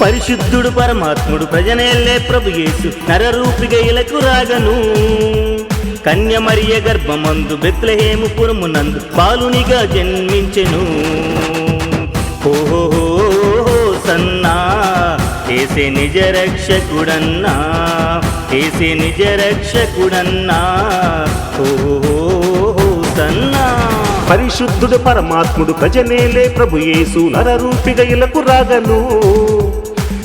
పరిశుద్ధుడు పరమాత్ముడు ప్రజనేలే ప్రభుయేసు యేసు రాగను. కన్యమరియ గర్భమందు బెత్లహేము పురమునందు బాలునిగా జన్మించెను. ఓహో సన్నా ఏసే నిజ రక్షకుడన్నా ఏసే నిజ రక్షకుడన్నా ఓహో సన్నా. పరిశుద్ధుడు పరమాత్ముడు ప్రజనేలే ప్రభు యేసు నరరూపిగా రాగను.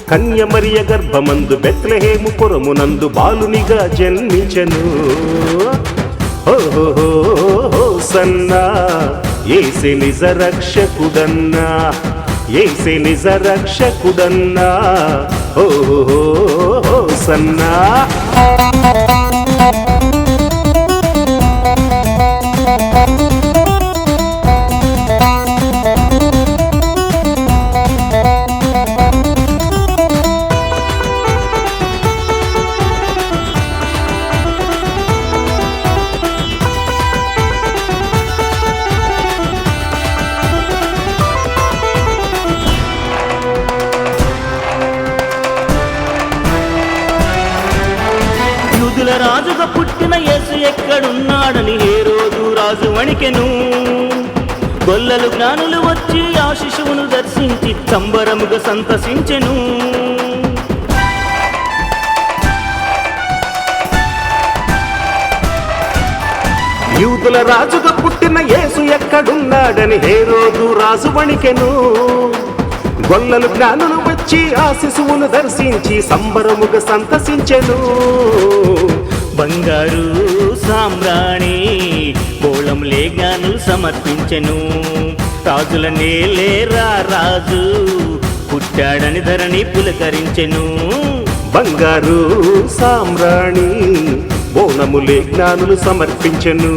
కన్యమరియ గర్భమందు బెత్లహేము పురమునందు బాలునిగా జన్మించను. ఓహో సన్నా ఏసే నిజ రక్షకుడన్నా ఏసే నిజ రక్షకుడన్నా. ఓహో సన్నా. రాజుల రాజుగా పుట్టిన యేసు ఎక్కడున్నాడని ఏ రోజు రాజు వణికెను. గొల్లలు జ్ఞానులు వచ్చి ఆ శిశువును దర్శించి సంబరముగా సంతసించెను. యూదుల రాజుగా పుట్టిన యేసు ఎక్కడున్నాడని హేరోదు రాజు వణికెను. గొల్లలు జ్ఞానులు వచ్చి ఆ శిశువును దర్శించి సంబరముగా సంతసించెను. బంగారు సామ్రాణి బోళంలే జ్ఞానులు సమర్పించెను. రాజుల నేలేరా రాజు పుట్టాడని ధరణి పులకరించెను. బంగారు సామ్రాణి బోనములే జ్ఞానులు సమర్పించెను.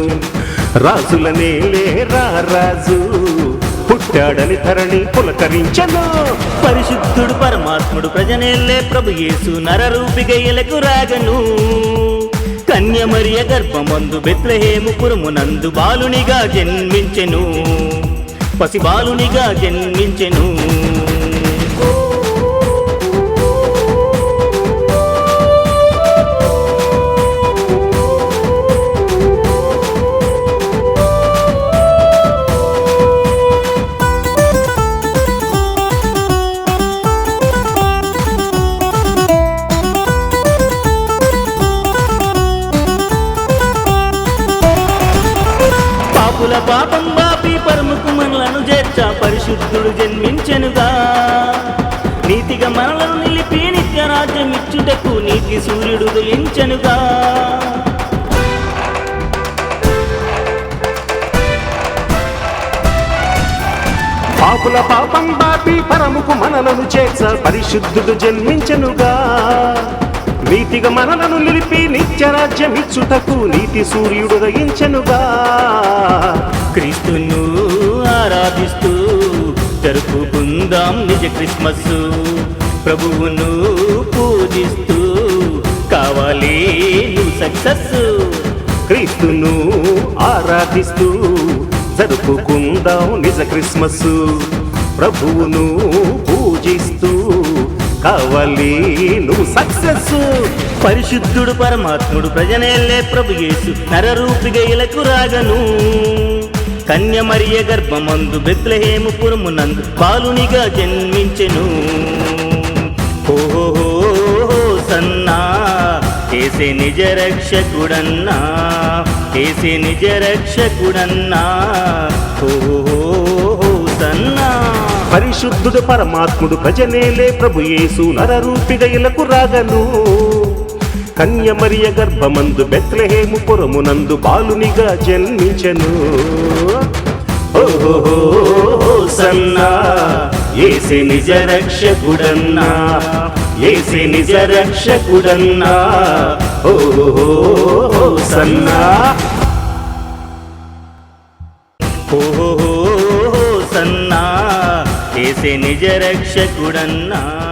రాజులనే లేరా రాజు పుట్టాడని ధరణి పులకరించెను. పరిశుద్ధుడు పరమాత్ముడు ప్రజనేలే ప్రభు యేసు నరరూపిగా ఇలకు రాగను. కన్యమరియ గర్భమందు బెత్లహేము పురమునందు బాలునిగా జన్మించెను. పసిబాలునిగా జన్మించెను. పాపం బాపి పరముకు మనలను చేర్చ పరిశుద్ధుడు జన్మించెనుగా. నీతిగా మనలను నిలిపి నిత్య రాజ్యం ఇచ్చుటకు నీతి సూర్యుడు ఉదయించెనుగా పాపుల పాపం బాపి పరముకు మనలను చేర్చ పరిశుద్ధుడు జన్మించెనుగా. నీతిగా మనలను నిలిపి నిత్యరాజ్యం ఇచ్చుటకు నీతి సూర్యుడు దయించెనుగా క్రీస్తును ఆరాధిస్తూ జరుపుకుందాం నిజ క్రిస్మస్ ప్రభువును పూజిస్తూ కావాలి సక్సెస్ క్రీస్తును ఆరాధిస్తూ జరుపుకుందాం నిజ క్రిస్మస్ ప్రభువును పూజిస్తూ కావాలి నువ్వు సక్సెస్. పరిశుద్ధుడు పరమాత్ముడు ప్రజనేలే ప్రభు యేసు నరరూపిగా ఇలకు రాగను. కన్య మరియ గర్భమందు బెత్లహేము పురమునందు బాలునిగా జన్మించెను. ఓహో సన్నా ఏసే నిజ రక్షకుడన్నా ఏసే నిజ రక్షకుడన్నా. ఓహో సన్నా. పరిశుద్ధుడు పరమాత్ముడు భజనేలే ప్రభు యేసు నరరూపిగా ఇలకు రాగను కన్యమరియ గర్భమందు బెత్లహేము పురమునందు బాలునిగా జన్మించను. ఓహో సన్నా ఏసే నిజ రక్షకుడన్నా ఏసే నిజ రక్షకుడన్నా. ఓహో సన్నా నిజ రక్షకుడన్నా.